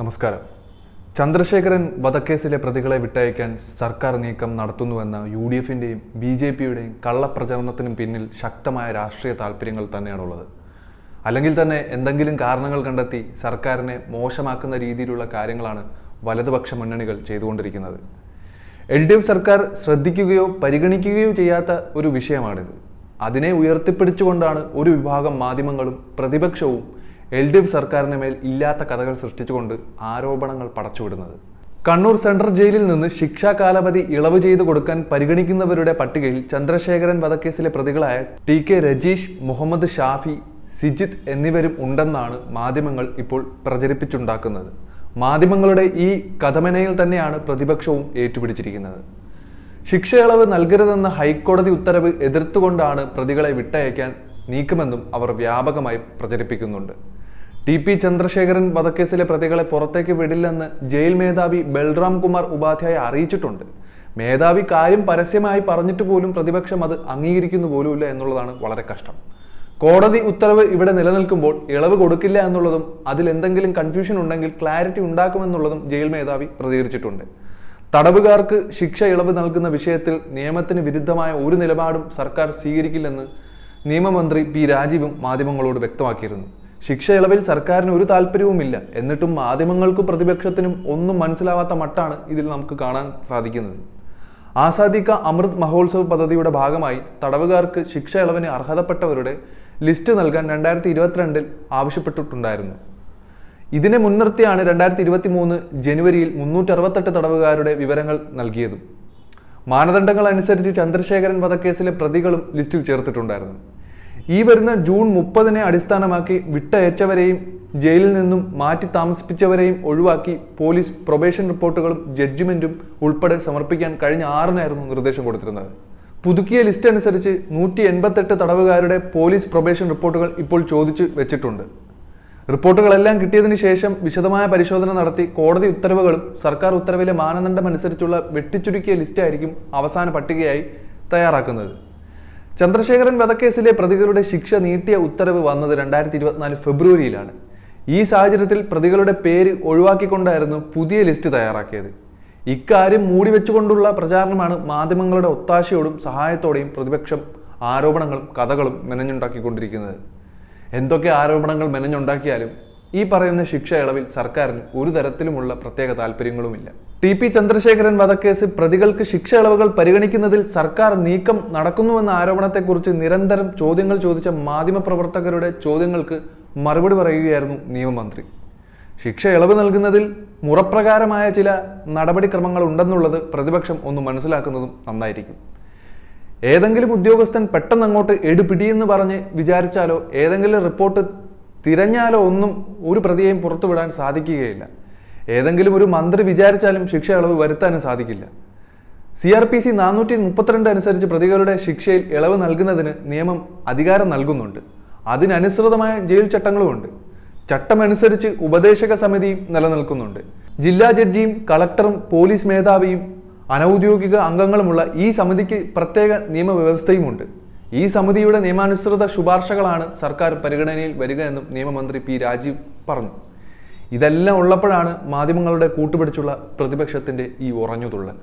നമസ്കാരം. ചന്ദ്രശേഖരൻ വധക്കേസിലെ പ്രതികളെ വിട്ടയക്കാൻ സർക്കാർ നീക്കം നടത്തുന്നുവെന്ന യു ഡി എഫിന്റെയും ബി ജെ പിയുടെയും കള്ളപ്രചരണത്തിനും പിന്നിൽ ശക്തമായ രാഷ്ട്രീയ താല്പര്യങ്ങൾ തന്നെയാണുള്ളത്. അല്ലെങ്കിൽ തന്നെ എന്തെങ്കിലും കാരണങ്ങൾ കണ്ടെത്തി സർക്കാരിനെ മോശമാക്കുന്ന രീതിയിലുള്ള കാര്യങ്ങളാണ് വലതുപക്ഷ മുന്നണികൾ ചെയ്തുകൊണ്ടിരിക്കുന്നത്. എൽ ഡി എഫ് സർക്കാർ ശ്രദ്ധിക്കുകയോ പരിഗണിക്കുകയോ ചെയ്യാത്ത ഒരു വിഷയമാണിത്. അതിനെ ഉയർത്തിപ്പിടിച്ചുകൊണ്ടാണ് ഒരു വിഭാഗം മാധ്യമങ്ങളും പ്രതിപക്ഷവും എൽ ഡി എഫ് സർക്കാരിന് മേൽ ഇല്ലാത്ത കഥകൾ സൃഷ്ടിച്ചുകൊണ്ട് ആരോപണങ്ങൾ പടച്ചുവിടുന്നത്. കണ്ണൂർ സെൻട്രൽ ജയിലിൽ നിന്ന് ശിക്ഷാ കാലാവധി ഇളവ് ചെയ്തു കൊടുക്കാൻ പരിഗണിക്കുന്നവരുടെ പട്ടികയിൽ ചന്ദ്രശേഖരൻ വധക്കേസിലെ പ്രതികളായ ടി കെ രജീഷ് മുഹമ്മദ് ഷാഫി സിജിത്ത് എന്നിവരും ഉണ്ടെന്നാണ് മാധ്യമങ്ങൾ ഇപ്പോൾ പ്രചരിപ്പിച്ചുണ്ടാക്കുന്നത്. മാധ്യമങ്ങളുടെ ഈ കഥമനയിൽ തന്നെയാണ് പ്രതിപക്ഷവും ഏറ്റുപിടിച്ചിരിക്കുന്നത്. ഇളവ് നൽകരുതെന്ന ഹൈക്കോടതി ഉത്തരവ് എതിർത്തുകൊണ്ടാണ് പ്രതികളെ വിട്ടയക്കാൻ നീക്കുമെന്നും അവർ വ്യാപകമായി പ്രചരിപ്പിക്കുന്നുണ്ട്. ടി പി ചന്ദ്രശേഖരൻ വധക്കേസിലെ പ്രതികളെ പുറത്തേക്ക് വിടില്ലെന്ന് ജയിൽ മേധാവി ബൽറാം കുമാർ ഉപാധ്യായ അറിയിച്ചിട്ടുണ്ട്. മേധാവി കാര്യം പരസ്യമായി പറഞ്ഞിട്ട് പോലും പ്രതിപക്ഷം അത് അംഗീകരിക്കുന്നു പോലുമില്ല എന്നുള്ളതാണ് വളരെ കഷ്ടം. കോടതി ഉത്തരവ് ഇവിടെ നിലനിൽക്കുമ്പോൾ ഇളവ് കൊടുക്കില്ല എന്നുള്ളതും അതിൽ എന്തെങ്കിലും കൺഫ്യൂഷൻ ഉണ്ടെങ്കിൽ ക്ലാരിറ്റി ഉണ്ടാക്കുമെന്നുള്ളതും ജയിൽ മേധാവി പ്രതികരിച്ചിട്ടുണ്ട്. തടവുകാർക്ക് ശിക്ഷ ഇളവ് നൽകുന്ന വിഷയത്തിൽ നിയമത്തിന് വിരുദ്ധമായ ഒരു നിലപാടും സർക്കാർ സ്വീകരിക്കില്ലെന്ന് നിയമമന്ത്രി പി രാജീവും മാധ്യമങ്ങളോട് വ്യക്തമാക്കിയിരുന്നു. ശിക്ഷ ഇളവിൽ സർക്കാരിന് ഒരു താല്പര്യവുമില്ല. എന്നിട്ടും മാധ്യമങ്ങൾക്കും പ്രതിപക്ഷത്തിനും ഒന്നും മനസ്സിലാവാത്ത മട്ടാണ് ഇതിൽ നമുക്ക് കാണാൻ സാധിക്കുന്നത്. ആസാദി കാ അമൃത് മഹോത്സവ് പദ്ധതിയുടെ ഭാഗമായി തടവുകാർക്ക് ശിക്ഷ ഇളവിന് അർഹതപ്പെട്ടവരുടെ ലിസ്റ്റ് നൽകാൻ രണ്ടായിരത്തി ഇരുപത്തിരണ്ടിൽ ആവശ്യപ്പെട്ടിട്ടുണ്ടായിരുന്നു. ഇതിനെ മുൻനിർത്തിയാണ് രണ്ടായിരത്തി ഇരുപത്തി മൂന്ന് ജനുവരിയിൽ മുന്നൂറ്റി അറുപത്തെട്ട് തടവുകാരുടെ വിവരങ്ങൾ നൽകിയതും. മാനദണ്ഡങ്ങൾ അനുസരിച്ച് ചന്ദ്രശേഖരൻ വധക്കേസിലെ പ്രതികളും ലിസ്റ്റിൽ ചേർത്തിട്ടുണ്ടായിരുന്നു. ഈ വരുന്ന ജൂൺ മുപ്പതിനെ അടിസ്ഥാനമാക്കി വിട്ടയച്ചവരെയും ജയിലിൽ നിന്നും മാറ്റി താമസിപ്പിച്ചവരെയും ഒഴിവാക്കി പോലീസ് പ്രൊബേഷൻ റിപ്പോർട്ടുകളും ജഡ്ജ്മെന്റും ഉൾപ്പെടെ സമർപ്പിക്കാൻ കഴിഞ്ഞ ആറിനായിരുന്നു നിർദ്ദേശം കൊടുത്തിരുന്നത്. പുതുക്കിയ ലിസ്റ്റ് അനുസരിച്ച് നൂറ്റി എൺപത്തെട്ട് തടവുകാരുടെ പോലീസ് പ്രൊബേഷൻ റിപ്പോർട്ടുകൾ ഇപ്പോൾ ചോദിച്ചു വെച്ചിട്ടുണ്ട്. റിപ്പോർട്ടുകളെല്ലാം കിട്ടിയതിനു ശേഷം വിശദമായ പരിശോധന നടത്തി കോടതി ഉത്തരവുകളും സർക്കാർ ഉത്തരവിലെ മാനദണ്ഡം അനുസരിച്ചുള്ള വെട്ടിച്ചുരുക്കിയ ലിസ്റ്റായിരിക്കും അവസാന പട്ടികയായി തയ്യാറാക്കുന്നത്. ചന്ദ്രശേഖരൻ വധക്കേസിലെ പ്രതികളുടെ ശിക്ഷ നീട്ടിയ ഉത്തരവ് വന്നത് രണ്ടായിരത്തി ഇരുപത്തിനാല് ഫെബ്രുവരിയിലാണ്. ഈ സാഹചര്യത്തിൽ പ്രതികളുടെ പേര് ഒഴിവാക്കിക്കൊണ്ടായിരുന്നു പുതിയ ലിസ്റ്റ് തയ്യാറാക്കിയത്. ഇക്കാര്യം മൂടി വെച്ചുകൊണ്ടുള്ള പ്രചാരണമാണ് മാധ്യമങ്ങളുടെ ഒത്താശയോടും സഹായത്തോടെയും പ്രതിപക്ഷം ആരോപണങ്ങളും കഥകളും മെനഞ്ഞുണ്ടാക്കിക്കൊണ്ടിരിക്കുന്നത്. എന്തൊക്കെ ആരോപണങ്ങൾ മെനഞ്ഞുണ്ടാക്കിയാലും ഈ പറയുന്ന ശിക്ഷ ഇളവിൽ സർക്കാരിന് ഒരു തരത്തിലുമുള്ള പ്രത്യേക താല്പര്യങ്ങളുമില്ല ടി പി ചന്ദ്രശേഖരൻ വധക്കേസ് പ്രതികൾക്ക് ശിക്ഷ ഇളവുകൾ പരിഗണിക്കുന്നതിൽ സർക്കാർ നീക്കം നടക്കുന്നുവെന്ന ആരോപണത്തെക്കുറിച്ച് നിരന്തരം ചോദ്യങ്ങൾ ചോദിച്ച മാധ്യമപ്രവർത്തകരുടെ ചോദ്യങ്ങൾക്ക് മറുപടി പറയുകയായിരുന്നു നിയമമന്ത്രി. ശിക്ഷ ഇളവ് നൽകുന്നതിൽ മുറപ്രകാരമായ ചില നടപടിക്രമങ്ങൾ ഉണ്ടെന്നുള്ളത് പ്രതിപക്ഷം ഒന്ന് മനസ്സിലാക്കുന്നതും നന്നായിരിക്കും. ഏതെങ്കിലും ഉദ്യോഗസ്ഥൻ പെട്ടെന്ന് അങ്ങോട്ട് എടുപിടിയെന്ന് പറഞ്ഞ് വിചാരിച്ചാലോ ഏതെങ്കിലും റിപ്പോർട്ട് തിരഞ്ഞാലോ ഒന്നും ഒരു പ്രതിയെയും പുറത്തുവിടാൻ സാധിക്കുകയില്ല. ഏതെങ്കിലും ഒരു മന്ത്രി വിചാരിച്ചാലും ശിക്ഷ ഇളവ് വരുത്താനും സാധിക്കില്ല. സി ആർ പി സി നാനൂറ്റി മുപ്പത്തിരണ്ട് അനുസരിച്ച് പ്രതികളുടെ ശിക്ഷയിൽ ഇളവ് നൽകുന്നതിന് നിയമം അധികാരം നൽകുന്നുണ്ട്. അതിനനുസൃതമായ ജയിൽ ചട്ടങ്ങളുമുണ്ട്. ചട്ടമനുസരിച്ച് ഉപദേശക സമിതിയും നിലനിൽക്കുന്നുണ്ട്. ജില്ലാ ജഡ്ജിയും കളക്ടറും പോലീസ് മേധാവിയും അനൗദ്യോഗിക അംഗങ്ങളുമുള്ള ഈ സമിതിക്ക് പ്രത്യേക നിയമവ്യവസ്ഥയുമുണ്ട്. ഈ സമിതിയുടെ നിയമാനുസൃത ശുപാർശകളാണ് സർക്കാർ പരിഗണനയിൽ വരിക എന്നും നിയമമന്ത്രി പി രാജീവ് പറഞ്ഞു. ഇതെല്ലാം ഉള്ളപ്പോഴാണ് മാധ്യമങ്ങളുടെ കൂട്ടുപിടിച്ചുള്ള പ്രതിപക്ഷത്തിന്റെ ഈ ഉറഞ്ഞുതുള്ളൽ.